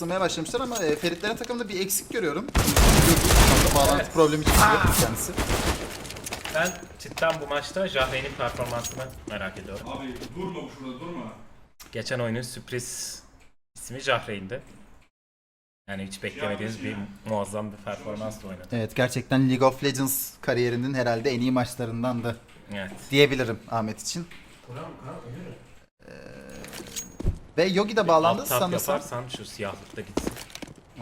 ısınmaya başlamışlar ama e, Feritlerin takımında bir eksik görüyorum. Anda bağlantı Evet. problemi çıkıyor kendisi. Ben cidden bu maçta Jahreyn'in performansını merak ediyorum. Abi durma bu şurada durma. Geçen oyunun sürpriz ismi Jahreyn'di. Yani hiç beklemediğiniz bir muazzam bir performansla oynadı. Evet gerçekten League of Legends kariyerinin herhalde en iyi maçlarındandı Evet. diyebilirim Ahmet için. Ve Yogi de bağlandı Alt tab sanırsam. yaparsan şu siyahlıkta gitsin.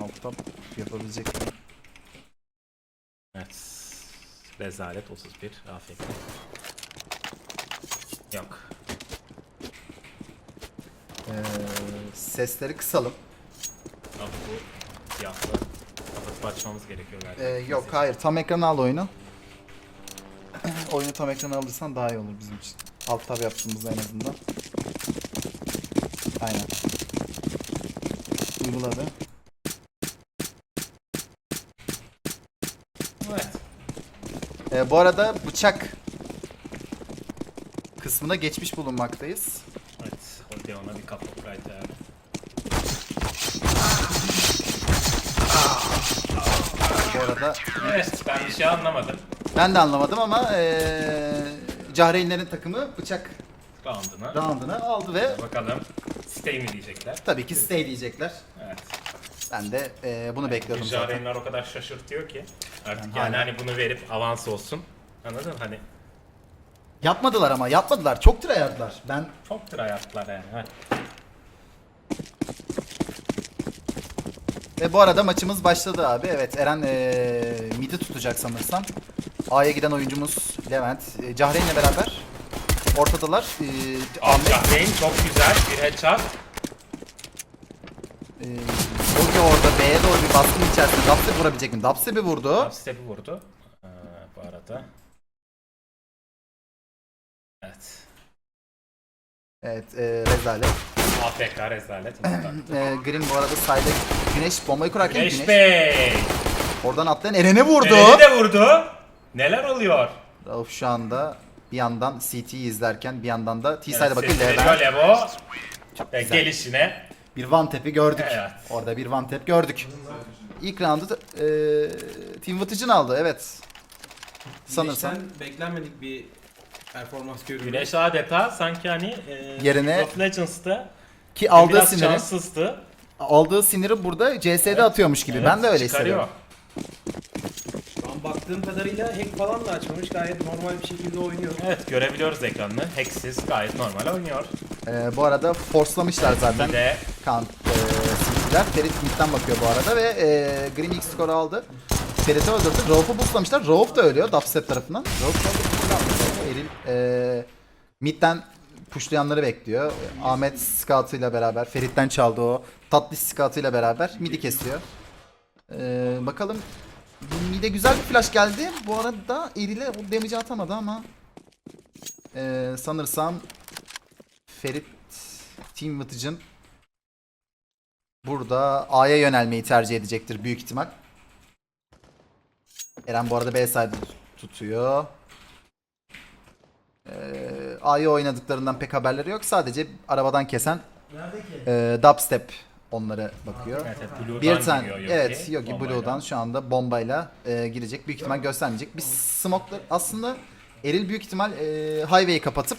Alt tab yapabilecek mi? Evet. Rezalet 31 AFK. Yok. Ee, sesleri kısalım. Abi bu siyahlı. Kapatıp açmamız gerekiyor galiba. Ee, yok hayır tam ekrana al oyunu. oyunu tam ekrana alırsan daha iyi olur bizim için. Alt tab yaptığımızda en azından. Aynen. Uyguladı. Evet. Ee, bu arada bıçak kısmına geçmiş bulunmaktayız. Evet. Odeon'a bir cup of right. Bu arada Evet ben bir şey anlamadım. ben de anlamadım ama ee, Cahreynlerin takımı bıçak Round'una. round'una aldı ve Bakalım stay mi diyecekler. tabii ki stay diyecekler. Evet. Ben de ee, bunu bekliyordum zaten. Jarenler o kadar şaşırtıyor ki. Artık Yani hala- hani bunu verip avans olsun. Anladın mı? Hani Yapmadılar ama yapmadılar. Çok tryhardlar. Ben çok tryhardlar yani. Ha. Ve bu arada maçımız başladı abi. Evet Eren eee midi tutacak sanırsam. A'ya giden oyuncumuz Levent. E, Cahreyn'le beraber ortadalar. E, Ahmet Jahreyn çok güzel bir headshot. e, Yogi orada B'ye doğru bir baskın içerisinde. Dubstep vurabilecek mi? Dubstep'i vurdu. Step'i vurdu. Ee, bu arada. Evet. Evet e, rezalet. AFK rezalet. E, Green bu arada sayda Güneş bombayı kurarken Güneş, Güneş Bey. oradan atlayan Eren'e vurdu. Eren'i de vurdu. Neler oluyor? Rauf şu anda bir yandan CT'yi izlerken bir yandan da T-Side'a Evet, Levent. Böyle bu. Çok güzel. gelişine. Bir one tap'i gördük. Evet. Orada bir one tap gördük. İlk roundu da, eee Team Vıtıcın aldı evet. Sanırsam. Güneşten beklenmedik bir performans görüyoruz. Güneş adeta sanki hani e, Yerine- of Legends'ta Ki aldığı biraz siniri, şanssızdı. aldığı siniri burada CS'de atıyormuş gibi. ben de öyle çıkarıyor. hissediyorum. Baktığım kadarıyla hack falan da açmamış. Gayet normal bir şekilde oynuyor. Evet görebiliyoruz ekranını. Hacksіз gayet normal oynuyor. Eee, bu arada forslamışlar zaten Bir de kan eee CT'ler. Ferit midden bakıyor bu arada ve eee Grim ilk skoru aldı. Ferit'i öldürdü. Rauf'u boostlamışlar. Rauf da ölüyor Dubstep tarafından. Rauf da öldü. Eril eee midden pushlayanları bekliyor. Ahmet scout'uyla beraber, Ferit'ten çaldı o. Tatlı scout'uyla beraber midi kesiyor. Eee, bakalım mide güzel bir flash geldi. Bu arada Eril'e o damage'i atamadı ama eee, sanırsam Ferit Team Vıtıcın burada A'ya yönelmeyi tercih edecektir büyük ihtimal. Eren bu arada B side tutuyor. Ee, A'yı oynadıklarından pek haberleri yok. Sadece arabadan kesen e, dubstep onlara bakıyor. evet, evet, Blue'dan Bir tane giriyor Yogi. evet Yogi Bombayla. Blue'dan şu anda bombayla e, girecek. Büyük ihtimal göstermeyecek. Bir smoke'lar aslında Eril büyük ihtimal e, highway'i kapatıp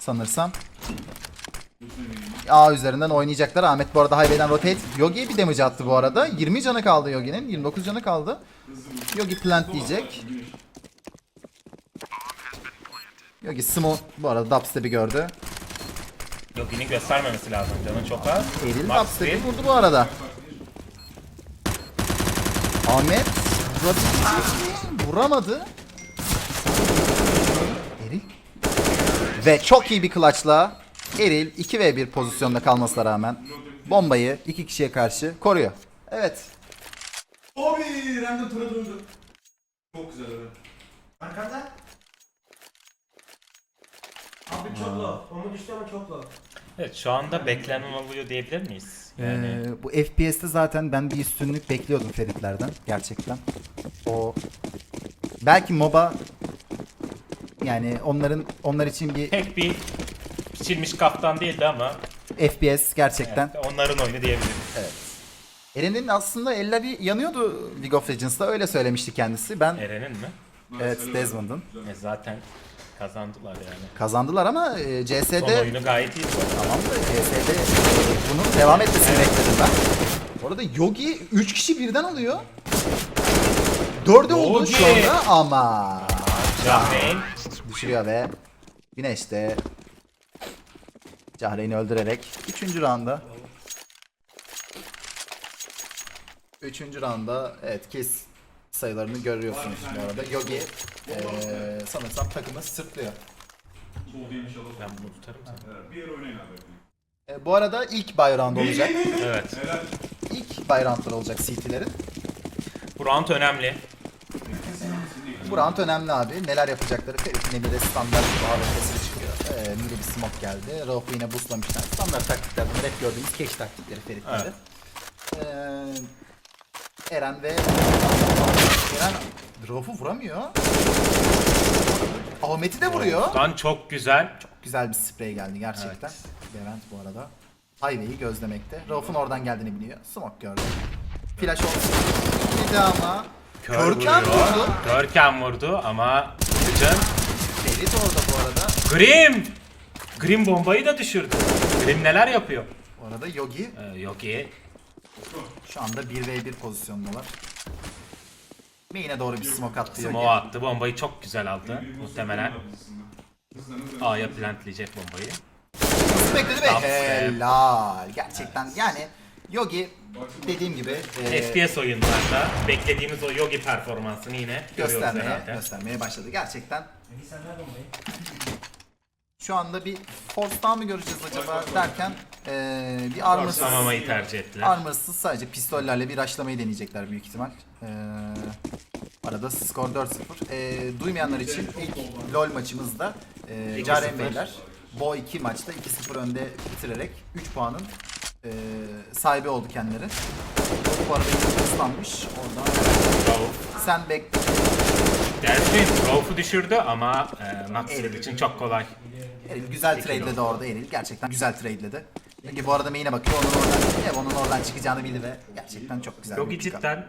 sanırsam A üzerinden oynayacaklar. Ahmet bu arada highway'den rotate. Yogi'ye bir damage attı bu arada. 20 canı kaldı Yogi'nin. 29 canı kaldı. Yogi plant diyecek. Yogi smoke bu arada dubstep'i gördü. Yogi'nin göstermemesi lazım canın çok az. Eril dubstep'i vurdu bu arada. Ahmet vurabilecek mi? Vuramadı. Eril. Ve çok iyi bir clutchla Eril 2v1 pozisyonda kalmasına rağmen bombayı iki kişiye karşı koruyor. Evet. Abi random tura döndü. Çok güzel abi. Arkanda. Abi çok low. Onu düştü ama çok low. Evet şu anda beklenen oluyor diyebilir miyiz? Yani Ee, bu FPS'te zaten ben bir üstünlük bekliyordum Feritlerden gerçekten. O belki MOBA yani onların onlar için bir pek bir biçilmiş kaftan değildi ama FPS gerçekten evet, onların oyunu diyebiliriz. Evet. Eren'in aslında eller bir yanıyordu League of Legends'ta öyle söylemişti kendisi. Ben Eren'in mi? evet Desmond'ın E zaten kazandılar yani. kazandılar ama e, Son CS'de oyunu gayet iyi. tamam da CS'de bunun devam etmesini bekledim ben. Bu arada Yogi 3 kişi birden alıyor. 4'e oldu şu anda ama Jahreyn düşürüyor ve Güneş de Cahreyn'i öldürerek 3. rounda 3. rounda evet kes sayılarını görüyorsunuz bu arada. Yogi eee sanırsam takımı sırtlıyor. Ben bunu tutarım seni. Evet, Bir yer oynayın abi. E, bu arada ilk buy round olacak. Evet. İlk roundlar olacak CT'lerin. Bu round önemli. Bu round önemli abi. Neler yapacakları. Ferit'in elinde standart bir AWP'si çıkıyor. Ee, mini bir smoke geldi. Rauf'u yine boostlamışlar. Standart taktikler bunlar hep gördüğümüz cache taktikleri Ferit'leri. Ee, Eren ve Eren Rauf'u vuramıyor. Ahmet'i de vuruyor. Lan çok güzel. Güzel bir sprey geldi gerçekten. Evet. Levent bu arada. Highway'i gözlemekte. Rauf'un oradan geldiğini biliyor. Smoke gördü. Flash olsun. Bir de ama Kör Körken vuruyor. vurdu. Körken vurdu ama Kılıç'ın Ferit orada bu arada. Grim! Grim bombayı da düşürdü. Grim neler yapıyor? Bu arada Yogi Ee, yok iyi. Şu anda 1v1 pozisyondalar. Main'e doğru bir smoke attı Yogi. Smoke attı. Bombayı çok güzel aldı. Muhtemelen A'ya plantleyecek bombayı. Bekledi be? Helal. Gerçekten yani Yogi dediğim gibi e, FPS oyunlarda beklediğimiz o Yogi performansını yine görüyoruz göstermeye, herhalde. göstermeye başladı. Gerçekten Melih sen ver bombayı. Şu anda bir force'dan mı göreceğiz acaba derken e, bir armorsuz, Forslamamayı tercih ettiler. armorsuz sadece pistollerle bir rushlamayı deneyecekler büyük ihtimal. E, arada skor 4-0. E, duymayanlar için ilk LoL maçımızda e, 2-0. Caren Beyler bu iki maçta 2-0 önde bitirerek 3 puanın e, sahibi oldu kendileri. Bu arada ıslanmış. Oradan Rauf. sen bek Delphin Rauf'u düşürdü ama e, Maxwell için çok kolay. Eril güzel trade'ledi orada Eril. Gerçekten güzel trade'ledi. Çünkü bu arada main'e bakıyor. Onun oradan, Ev onun oradan çıkacağını bildi ve gerçekten çok güzel Yogi bir pick up. cidden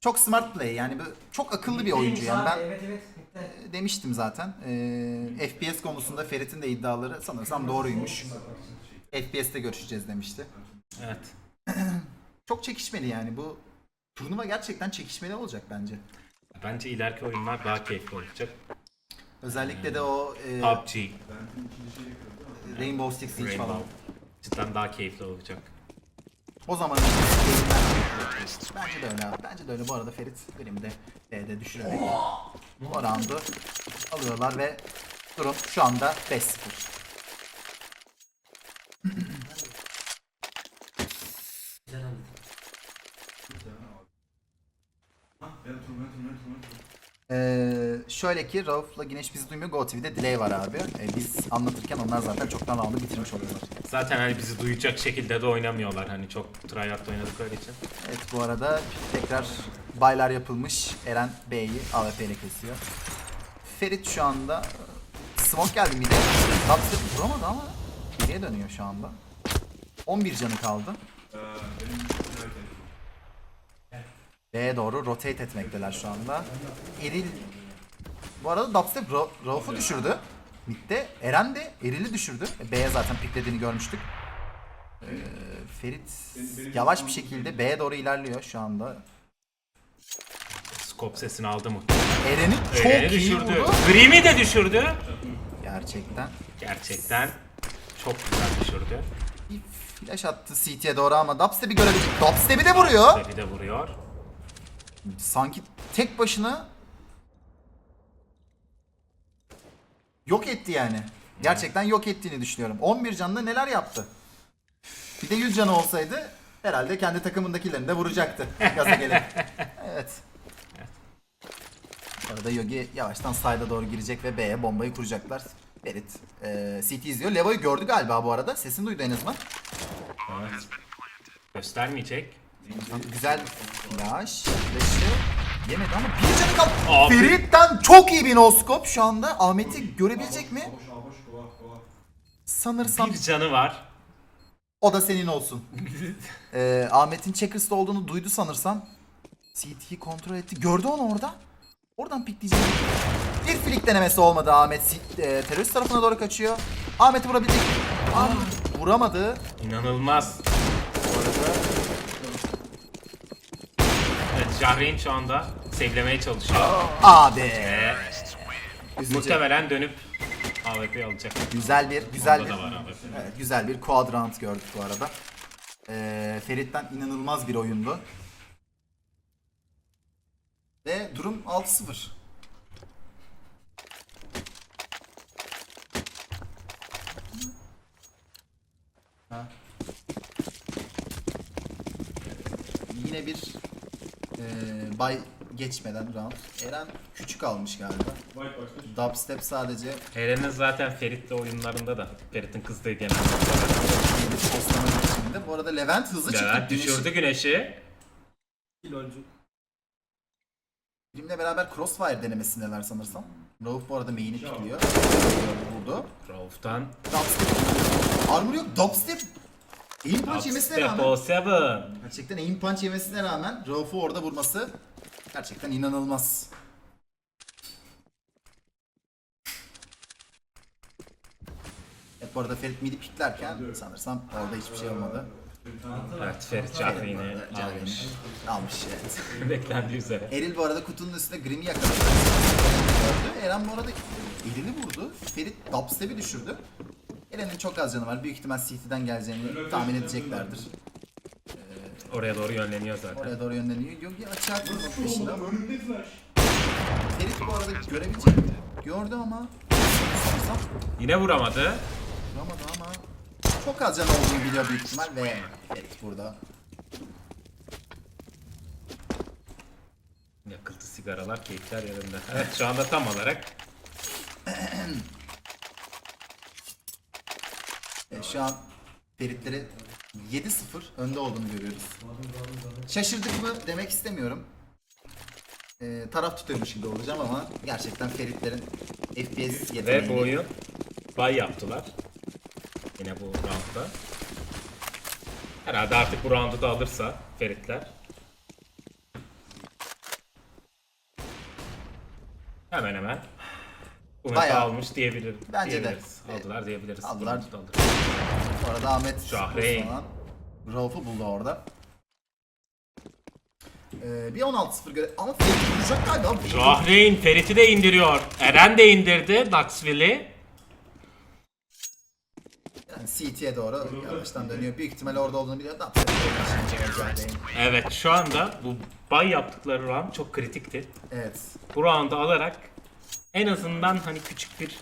Çok smart play yani bu çok akıllı bir oyuncu yani ben Evet evet. Bitti. demiştim zaten. Ee, FPS konusunda Ferit'in de iddiaları sanırsam doğruymuş. FPS'te görüşeceğiz demişti. evet. Çok çekişmeli yani bu turnuva gerçekten çekişmeli olacak bence. Bence ileriki oyunlar daha keyifli olacak. Özellikle de o e, PUBG, Rainbow Six Siege falan. Rainbow cidden daha keyifli olacak. O zaman bence de öyle abi. Bence de öyle. Bu arada Ferit benim de B'de düşürerek o roundu alıyorlar ve durum şu anda 5-0. Güzel oldu. Ben tur ben tur ben tur ben tur. Ee, şöyle ki Rauf'la Güneş bizi duymuyor. Go TV'de delay var abi. Ee, biz anlatırken onlar zaten çoktan roundu bitirmiş oluyorlar. Zaten hani bizi duyacak şekilde de oynamıyorlar hani çok tryhard oynadıkları için. Evet bu arada tekrar baylar yapılmış. Eren B'yi AWP ile kesiyor. Ferit şu anda smoke geldi mide. Dubstep vuramadı ama geriye dönüyor şu anda. 11 canı kaldı. Ee, B'ye doğru rotate etmekteler şu anda. Eril bu arada Dubstep Ra- Rauf'u düşürdü. Mid'de Eren de Eril'i düşürdü. E, B'ye zaten piklediğini görmüştük. Ee, Ferit yavaş bir şekilde B'ye doğru ilerliyor şu anda. Scope sesini aldı muhtemelen. Eren'i çok Eren'i iyi düşürdü. vurdu. Grim'i de düşürdü. Gerçekten. Gerçekten çok güzel düşürdü. Bir flash attı CT'ye doğru ama Dubstep'i görebilecek. Dubstep'i de vuruyor. Tabi de vuruyor. Sanki tek başına yok etti yani. Gerçekten yok ettiğini düşünüyorum. 11 canlı neler yaptı? Bir de 100 canı olsaydı herhalde kendi takımındakilerini de vuracaktı. Gaza gelip. Evet. Bu arada Yogi yavaştan side'a doğru girecek ve B'ye bombayı kuracaklar. Ferit e, CT izliyor. Levo'yu gördü galiba bu arada. Sesini duydu en azından. Evet. Göstermeyecek. Güzel flash. Flash'ı yemedi ama bir canı kaldı. Abi. Ferit'ten çok iyi bir no-scope şu anda. Ahmet'i görebilecek mi? Sanırsam Bir canı var. O da senin olsun. Ee, Ahmet'in Checkers'ta olduğunu duydu sanırsam. CT'yi kontrol etti. Gördü onu orada. Oradan pikleyecek. Bir flick denemesi olmadı Ahmet. Si- e, terörist tarafına doğru kaçıyor. Ahmet'i vurabilecek. Ahmet vuramadı. İnanılmaz. Bu arada... Evet, Jahreyn şu anda sevlemeye çalışıyor. Abi. Ve Üzücü. muhtemelen dönüp AWP'yi alacak. Güzel bir güzel Onda bir da var AWP. evet, güzel bir quadrant gördük bu arada. Ee, Ferit'ten inanılmaz bir oyundu. Ve durum 6-0. Ha. Yine bir e, bay geçmeden round. Eren küçük almış galiba. Dubstep sadece Eren'in zaten Ferit'le oyunlarında da Ferit'in kızdığı genelde. bir. Bu arada Levent hızlı çıktı. Levent düşürdü güneşi. Kilolcu. Benimle beraber Crossfire denemesindeler sanırsam. Rauf bu arada main'i pikliyor. Vurdu. Rauf'tan Dubstep. Armor yok. Dubstep. Aim punch yemesine rağmen. o seven. Gerçekten aim punch yemesine rağmen Rauf'u orada vurması gerçekten inanılmaz. Evet bu arada Ferit midi piklerken sanırsam orada hiçbir şey olmadı. Evet Ferit bu arada almış. Almış evet. Beklendiği üzere. Eril bu arada kutunun üstünde Grim'i yakaladı. Gördü. Eren bu arada Eril'i vurdu. Ferit dubstep'i düşürdü. Eren'in çok az canı var. Büyük ihtimal CT'den geleceğini tahmin edeceklerdir. Oraya doğru yönleniyor zaten. Oraya doğru yönleniyor. Yogi açığa Oğlum peşinde. Ferit bu arada görebilecek mi? Gördü ama Yine vuramadı. vuramadı ama çok az canı olduğunu biliyor büyük ihtimal ve Ferit burada. Yakıltı sigaralar, keyifler yerinde. Evet şu anda tam olarak E, şu an Feritleri 7-0 önde olduğunu görüyoruz. Şaşırdık mı demek istemiyorum. E, taraf tutuyormuş gibi olacağım ama gerçekten Feritlerin FPS ve yeteneğini... bu oyun bay yaptılar. Yine bu roundda. Herhalde artık bu roundu da alırsa Feritler. Hemen hemen. Bu meta Bayağı. almış diyebilir, Bence de. diyebiliriz. Aldılar diyebiliriz. Aldılar. roundu da arada Ahmet Şahreyn. falan Rauf'u buldu orada. E, bir 16-0 göre ama Ferit vuracak galiba. Jahreyn Ferit'i de indiriyor. Eren de indirdi Daxville'i. Yani CT'ye doğru yavaştan dönüyor. Büyük ihtimal orada olduğunu biliyor. Da Evet şu anda bu bay yaptıkları round çok kritikti. Evet. Bu roundu alarak en azından hani küçük bir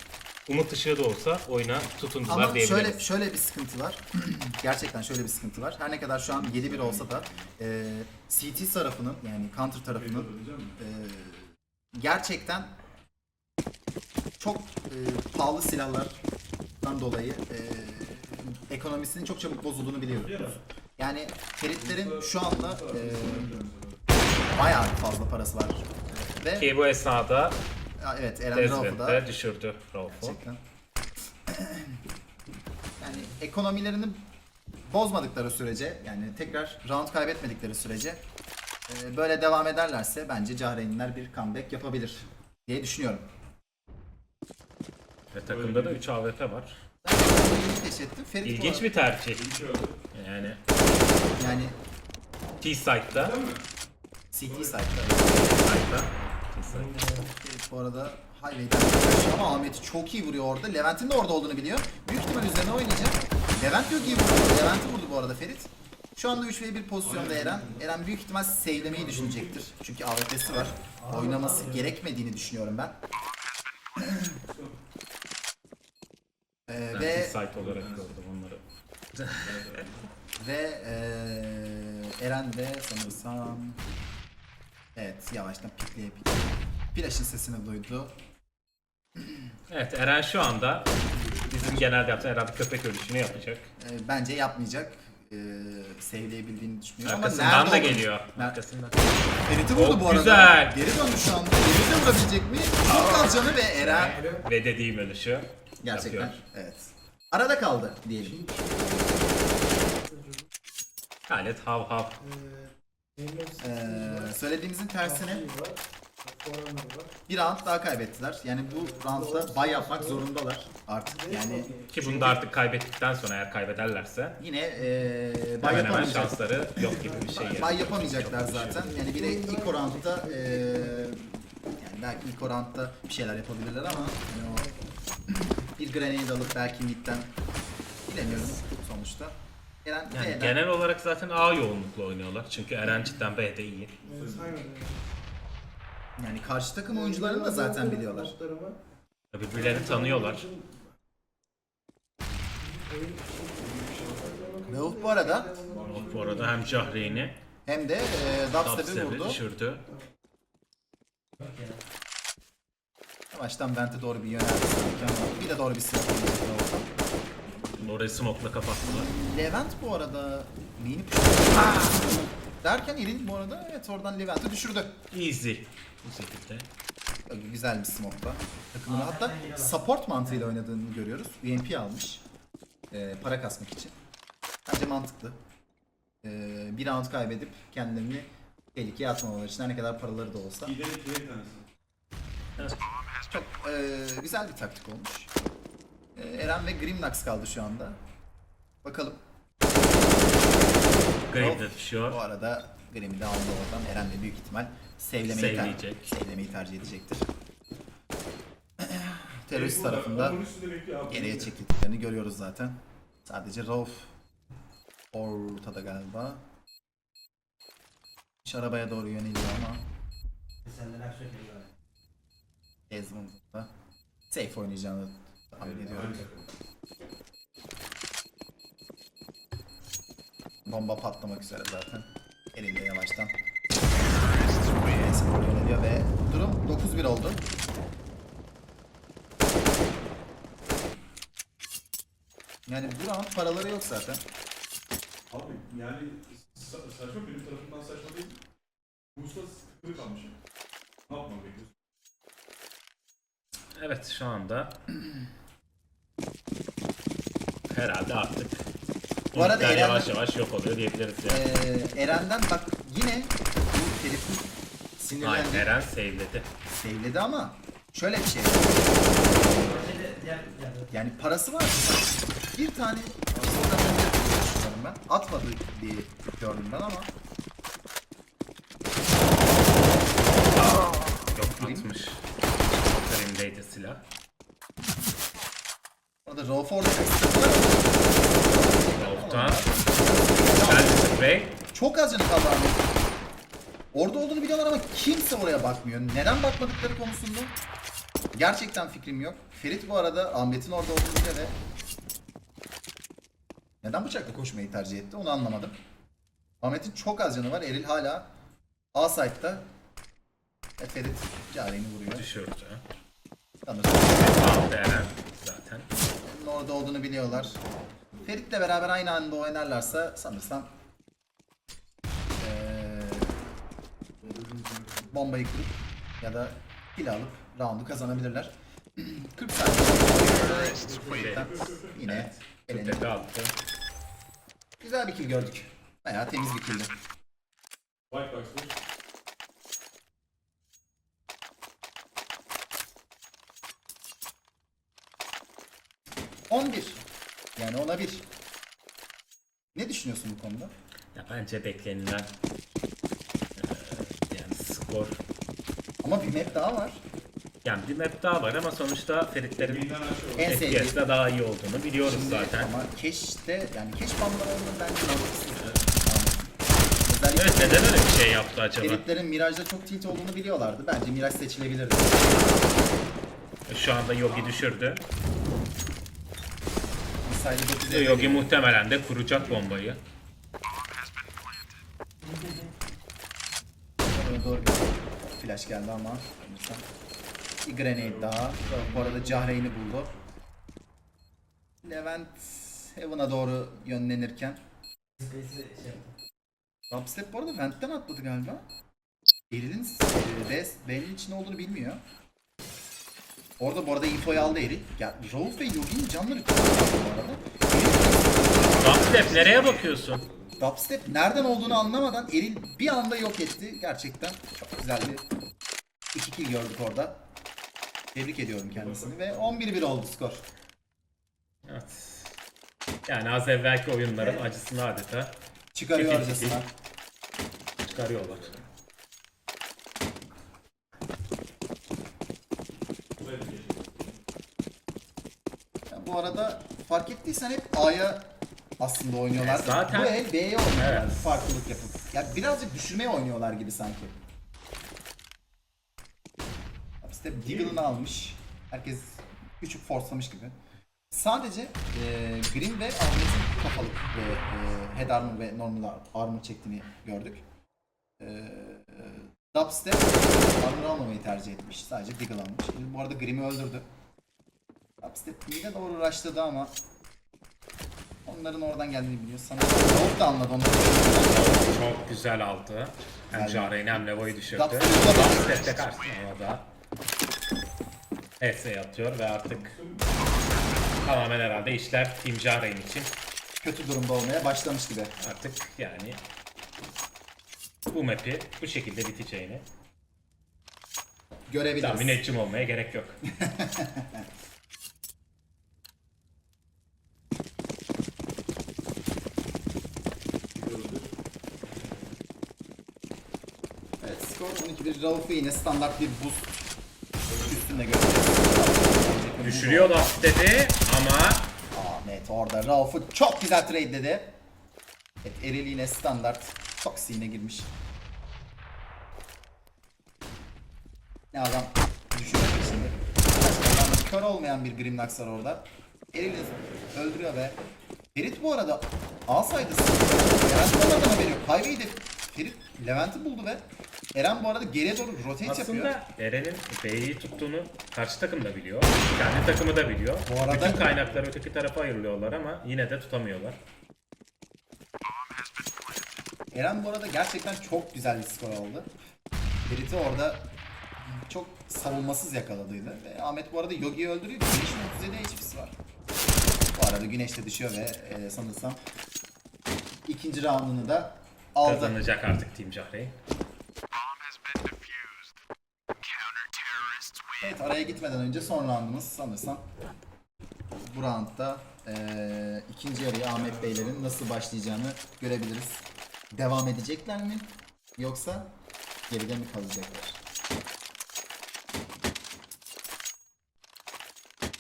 umut ışığı da olsa oyuna tutundular Ama diyebiliriz. şöyle şöyle bir sıkıntı var. Gerçekten şöyle bir sıkıntı var. Her ne kadar şu an 7-1 olsa da e, CT tarafının yani counter tarafının e, gerçekten çok e, pahalı silahlardan dolayı e, ekonomisinin çok çabuk bozulduğunu biliyoruz. Yani Feritlerin şu anda e, bayağı fazla parası var. Ve Ki bu esnada evet Eren Rauf'u da düşürdü Rauf'u. Gerçekten. yani ekonomilerini bozmadıkları sürece yani tekrar round kaybetmedikleri sürece e, böyle devam ederlerse bence Cahreynler bir comeback yapabilir diye düşünüyorum. Ve takımda da 3 AWP var. Ben bunu yeni keşfettim. Ferit İlginç bir tercih. Yani Yani T-Side'da CT side'da. T-Side'da Ferit bu arada Highway'den ama Ahmet'i çok iyi vuruyor orada. Levent'in de orada olduğunu biliyor. Büyük ihtimal üzerine oynayacak. Levent yok iyi vurdu. Levent'i vurdu bu arada Ferit. Şu anda 3 v 1 pozisyonda Eren. Eren büyük ihtimal save'lemeyi düşünecektir. Çünkü AWP'si var. Oynaması gerekmediğini düşünüyorum ben. Ee, Ben ve T-Side olarak gördüm onları. ve ee, Eren de sanırsam Evet yavaştan pikleye pikleye. Flash'ın sesini duydu. Evet Eren şu anda bizim genelde yaptığı herhalde köpek ölüşünü yapacak. Ee, bence yapmayacak. Ee, save'leyebildiğini düşünmüyorum ama Arkasından nerede da olduğunu- geliyor. Ner- Arkasından. Ferit'i vurdu Çok bu arada. güzel. Geri döndü şu anda. Geri de vurabilecek mi? Çok az canı ve Eren. Ve dediğim ölüşü Gerçekten yapıyor. evet. Arada kaldı diyelim. Gayet hav hav. Ee, söylediğimizin tersine bir round daha kaybettiler. Yani bu roundda bay yapmak zorundalar artık. Yani Ki bunu da artık kaybettikten sonra eğer kaybederlerse yine ee, bay hemen hemen yapamayacak. şansları yok gibi bir şey. yani. Bay yapamayacaklar zaten. Yani bir de ilk o roundda ee, yani belki ilk o roundda bir şeyler yapabilirler ama yani o bir grenade alıp belki midden bilemiyorum sonuçta. Eren Yani B'den- genel olarak zaten A yoğunlukla oynuyorlar. Çünkü Eren cidden B'de iyi. yani karşı takım oyuncularını da zaten biliyorlar. Birbirlerini tanıyorlar. Rauf bu arada Bu arada hem Cahreyn'i hem de ee, dubstep'i Dubstep'i vurdu. düşürdü. Yavaştan Vent'e doğru bir yöneldi bir de doğru bir silah Rauf'tan. Orayı smoke'la kapattılar. Levent bu arada main'i derken Erin bu arada evet oradan Levent'i düşürdü. Easy. Bu şekilde. Güzel bir smoke'la. Takımını hatta support mantığıyla oynadığını görüyoruz. UMP almış. Ee, para kasmak için. Bence mantıklı. Ee, bir round kaybedip kendilerini tehlikeye atmamaları için her ne kadar paraları da olsa. Tanesi. Çok ee, güzel bir taktik olmuş. Ee, Eren ve Grimnax kaldı şu anda. Bakalım. Grave de düşüyor. Bu arada Grim'i de aldı oradan. Eren de büyük ihtimal sevlemeyi, ter- Sevleyecek. sevlemeyi tercih edecektir. Terörist tarafında geriye çekildiklerini görüyoruz zaten. Sadece Rauf ortada galiba. İş arabaya doğru yöneliyor ama Senden aksu geliyor. Ezmund da safe oynayacağını tahmin ediyorum. Bomba patlamak üzere zaten. Elinde yavaştan. Doğru yöneliyor ve durum 9-1 oldu. Yani bu round paraları yok zaten. Abi yani sa- saçma benim tarafımdan saçma değil. Musta sıkıntı kalmış. Ne yapmam bekliyorsun? Evet şu anda herhalde artık Bu arada Eren- yavaş yavaş yok oluyor diyebiliriz yani. Ee, Eren'den bak yine bu herifin Hayır sinirlendi. Eren save'ledi. Sevledi ama şöyle bir şey. Yani parası var. Bir tane ben. Atmadı diye gördüm ben ama. Yok atmış. Grim'deydi silah. Orada sıkıntılar. Rauf'tan. Spray. Çok az canı kaldı abi. Orada olduğunu biliyorlar ama kimse oraya bakmıyor. Neden bakmadıkları konusunda gerçekten fikrim yok. Ferit bu arada Ahmet'in orada olduğunu biliyor ve neden bıçakla koşmayı tercih etti onu anlamadım. Ahmet'in çok az canı var. Eril hala A site'da. Ve Ferit Cari'ni vuruyor. Düşürdü. Sanırsam Aldı Eren zaten. Onun orada olduğunu biliyorlar. Ferit'le beraber aynı anda oynarlarsa sanırsam bombayı kurup ya da kill alıp roundu kazanabilirler. 40 saniye. Yine attı. Güzel bir kill gördük. Bayağı temiz bir killdi. Ee, 11. Yani ona bir. Ne düşünüyorsun bu konuda? Ya bence beklenilen skor Ama bir map daha var. yani bir map daha var ama sonuçta Feritlerin var. En sevdiğim. FPS'de daha iyi olduğunu biliyoruz zaten. Ama Keş'te yani Keş olduğunu bence mantıksız. Evet neden öyle bir şey yaptı acaba? Feritlerin Mirage'da çok tilt olduğunu biliyorlardı. Bence Mirage seçilebilirdi. Şu anda Yogi düşürdü. Misail'i 9'a Yogi muhtemelen de kuracak bombayı. Oraya doğru flash geldi ama sanırsam. Bir grenade daha. Bu arada Cahreyn'i buldu. Levent Heaven'a doğru yönlenirken. Dubstep bu arada Vent'ten atladı galiba. Eril'in e, B, B'nin içinde olduğunu bilmiyor. Orada bu arada infoyu aldı Eril. Ya Rauf ve Yogi'nin canları çok bu arada. Dubstep nereye bakıyorsun? Dubstep nereden olduğunu anlamadan Eril bir anda yok etti. Gerçekten çok güzel bir 2 kill gördük orada. Tebrik ediyorum kendisini ve 11-1 oldu skor. Evet. Yani az evvelki oyunların acısını adeta Çıkarıyor Çekil, çıkarıyorlar. Bu arada fark ettiysen hep A'ya aslında oynuyorlar. Zaten- Bu el B'ye oynuyorlar. Evet. Farklılık yapıp. Ya birazcık düşürmeye oynuyorlar gibi sanki. Step Deagle'ını almış. Herkes küçük forslamış gibi. Sadece e, Green ve Ahmet'in kafalık ve e, head armor ve normal armor çektiğini gördük. E, Dubstep armor almamayı tercih etmiş. Sadece Deagle almış. Bu arada Grim'i öldürdü. Dubstep mid'e doğru rushladı ama onların oradan geldiğini biliyor. Rauf da anladı onları. Çok güzel aldı. Hem. Jahreyn'i hem Levo'yu düşürdü. Dubstep'e bak. Dubstep'te karşısına ama da Hepsi atıyor ve artık tamamen herhalde işler Team Jahreyn için Kötü durumda olmaya başlamış gibi. artık yani bu map'i bu şekilde biteceğini Görebiliriz. tahmin etçim olmaya gerek yok. Evet skor 12-1. Rauf'u yine standart bir boost üstünde göreceğiz. Düşürüyor da dedi ama Ahmet orada Rauf'u çok güzel trade'ledi. Evet Eril yine standart. Çok sinine girmiş. Ne adam düşüyor şimdi. Kör olmayan bir Grimnax var orada. Eril'i öldürüyor ve Ferit bu arada A saygısı. Eren sonradan haberi yok. Highway'de Ferit Levent'i buldu ve Eren bu arada geriye doğru rotate yapıyor. aslında Eren'in B'yi tuttuğunu karşı takım da biliyor. Kendi takımı da biliyor. Bu arada- Bütün kaynakları öteki tarafa ayırıyorlar ama yine de tutamıyorlar. Eren bu arada gerçekten çok güzel bir skor aldı. Ferit'i orada çok savunmasız yakaladıydı. Ve Ahmet bu arada Yogi'yi öldürüyor. Güneş'in 37 HP'si var. Bu arada Güneş de düşüyor ve e, sanırsam ikinci roundunu da aldı. Kazanacak artık Team Jahreyn. Evet araya gitmeden önce son roundumuz sanırsam bu roundda e, ikinci yarıya Ahmet Beylerin nasıl başlayacağını görebiliriz. Devam edecekler mi? Yoksa geride mi kalacaklar?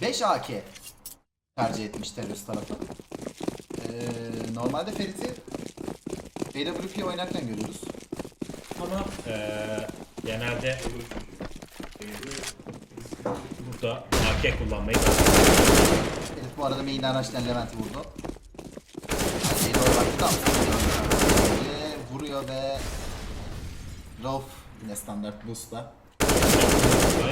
5 AK tercih etmiş terörist tarafı. Ee, normalde Ferit'i AWP oynarken görüyoruz. Ama eee genelde burada AK kullanmayı Ferit bu arada main araçtan Levent'i vurdu. Şey doğru baktı da Ve vuruyor ve Rauf yine standart boost'la.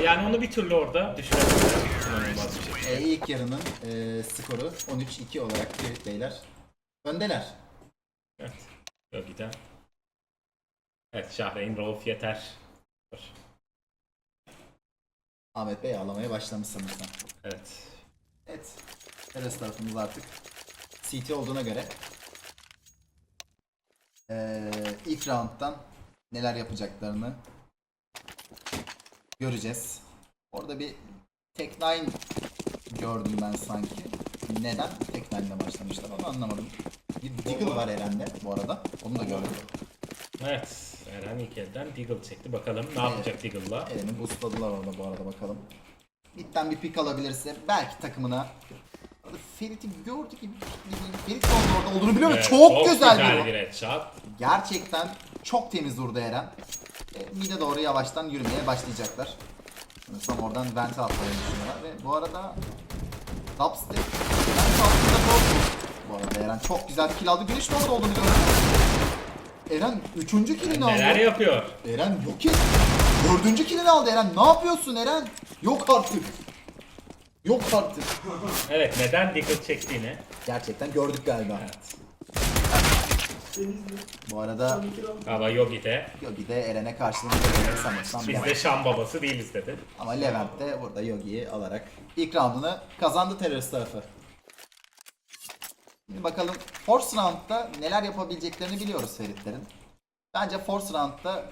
yani onu bir türlü orada düşürebilirler. İnanılmaz bir şey. E, ilk yarının e, skoru 13-2 olarak Ferit Beyler öndeler. Evet. Yogi'den. Evet Jahreyn Rauf yeter. Ahmet Bey ağlamaya başlamış sanırsam. Evet. Evet. Teres tarafımız artık CT olduğuna göre eee ilk round'dan neler yapacaklarını göreceğiz. Orada bir tek nine gördüm ben sanki. Neden tek nine ile başlamışlar onu anlamadım. Bir Deagle var Eren'de bu arada. Onu da gördüm. Evet. Eren ilk elden Deagle çekti. Bakalım ne yapacak Deagle'la. Eren'i boostladılar orada bu arada bakalım. Mid'den bir pick alabilirse belki takımına Ferit'i gördü gibi Ferit orada, olduğunu biliyor musun? Evet, çok, güzel, bir bir headshot. Gerçekten çok temiz vurdu Eren. E, mide doğru yavaştan yürümeye başlayacaklar. Sanırsam oradan vente atmayı düşünüyorlar ve bu arada Dubstep vente altında korktu. Bu arada Eren çok güzel bir kill aldı. Güneş orada olduğunu gördü. Eren 3. killini aldı. Neler yapıyor? Eren yok et. Dördüncü killini aldı Eren. Ne yapıyorsun Eren? Yok artık. Yok artık. Evet neden Deagle çektiğini. Gerçekten gördük galiba. Evet. Bu arada Ama Yogi de Yogi de Eren'e karşılığını veriyor sanırsam. biz de Şam babası değiliz dedi. Ama Levent de burada Yogi'yi alarak ilk roundunu kazandı terörist tarafı. Şimdi bakalım Force Round'da neler yapabileceklerini biliyoruz Feritlerin. Bence Force Round'da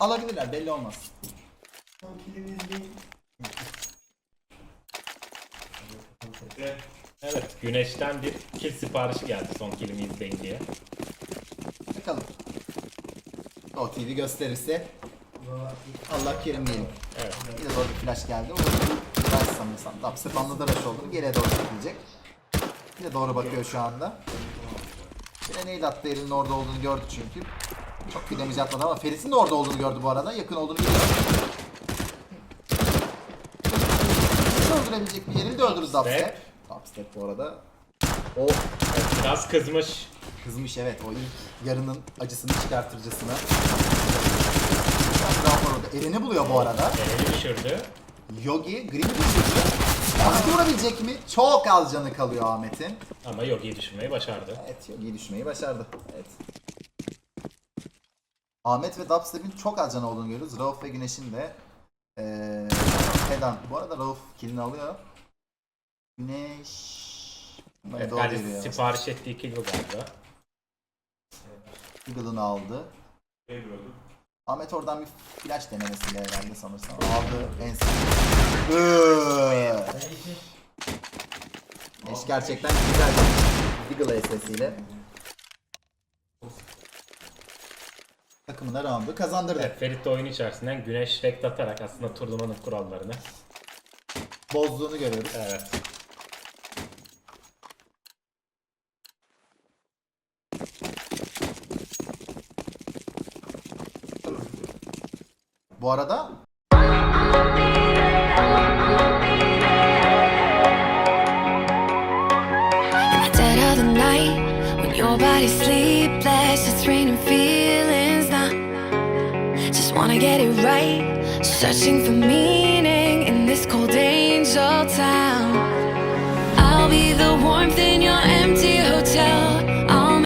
alabilirler belli olmaz. Evet, Güneş'ten bir kill siparişi geldi son killimi izleyin diye. Bakalım. O TV gösterirse Allah kerim diyelim. Evet. Bir de doğru bir flash geldi. O da flash sanırsam. Dubstep anladı rush olduğunu geriye doğru çekilecek. De doğru bakıyor şu anda. Bir de neydi attı elinin orada olduğunu gördü çünkü. Çok bir damage atmadı ama Ferit'in de orada olduğunu gördü bu arada. Yakın olduğunu biliyor. Öldürebilecek bir yerini de öldürdü Dubstep. Dubstep bu arada. O Biraz kızmış. Kızmış evet o ilk yarının acısını çıkartırcasına. Eren'i buluyor bu arada. Elini düşürdü. Yogi Green'i düşürdü. Ahmet'i vurabilecek mi? Çok az canı kalıyor Ahmet'in. Ama Yogi'yi düşürmeyi başardı. Evet Yogi'yi düşmeyi başardı. Evet. Ahmet ve Dubstep'in çok az canı olduğunu görüyoruz. Rauf ve Güneş'in de ee, Hedan. Bu arada Rauf killini alıyor. Güneş Bunları Evet, yani sipariş ettiği kill bu galiba. Eagle'ını aldı. Öldü. Ahmet oradan bir flash denemesiyle herhalde sanırsam. Aldı en gerçekten güzel bir Eagle sesiyle. Takımına roundu kazandırdı. Evet, Ferit de oyun içerisinden Güneş rekt atarak aslında turnuvanın kurallarını. Bozduğunu görüyoruz. Evet. Bu arada searching for meaning in this cold angel town. I'll be the warmth in